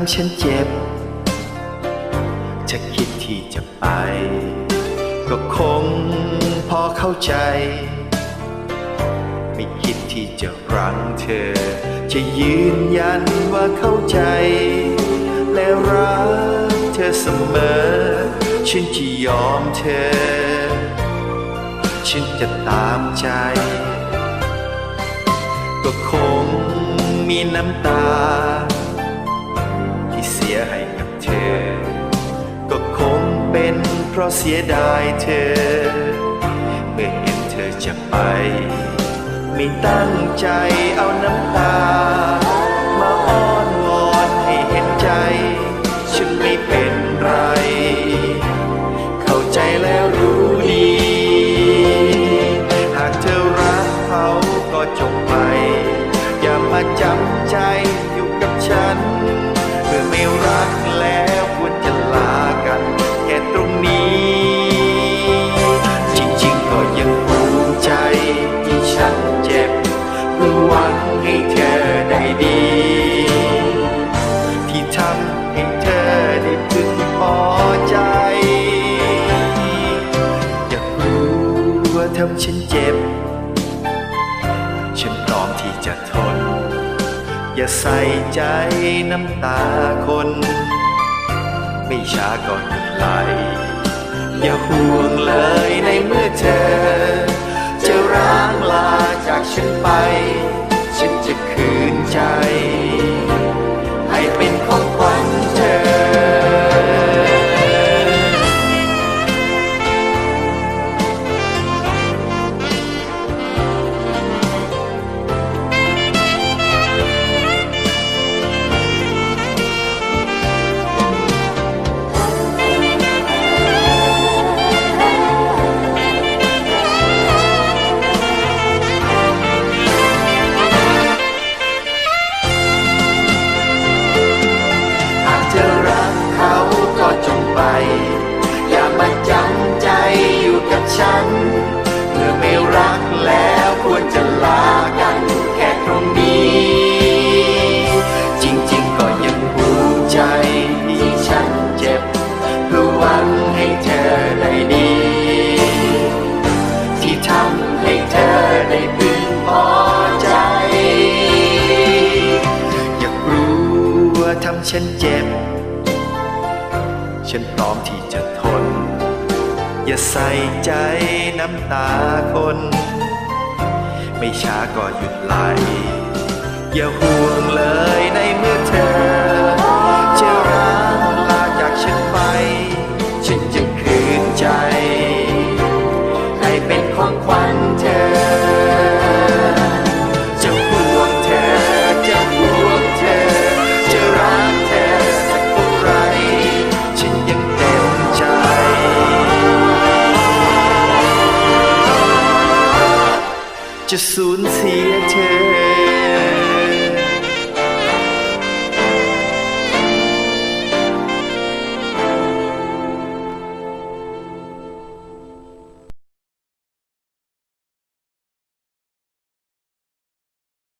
ำฉันเจ็บ จะคิดที่จะไป ก็คงพอเข้าใจ ไม่คิดที่จะรั้งเธอ จะยืนยันว่าเข้าใจ และรักเธอเสมอ ฉันจะยอมเธอ ฉันจะตามใจ ก็คงมีน้ำตา ยให้กับเธอ ก็คงเป็นเพราะเสียดายเธอ เมื่อเห็นเธอจะไป ไม่ตั้งใจเอาน้ำตามา นเจ็บเพื่อหวังให้เธอได้ดี ที่ทำให้เธอได้พึงพอใจ อยากรู้ว่าทำฉันเจ็บ ฉันพร้อมที่จะทน อย่าใส่ใจน้ำตาคน ไม่ช้าก่อนไหลอย่าห่วงเลยในเมื่อเธอ จะร้างลาจากฉันไป ฉันจะคืนใจ ฉันเจ็บ ฉันพร้อมที่จะทน อย่าใส่ใจน้ำตาคน ไม่ช้าก็หยุดไหล อย่าห่วงเลย จะสูญเสียเธอ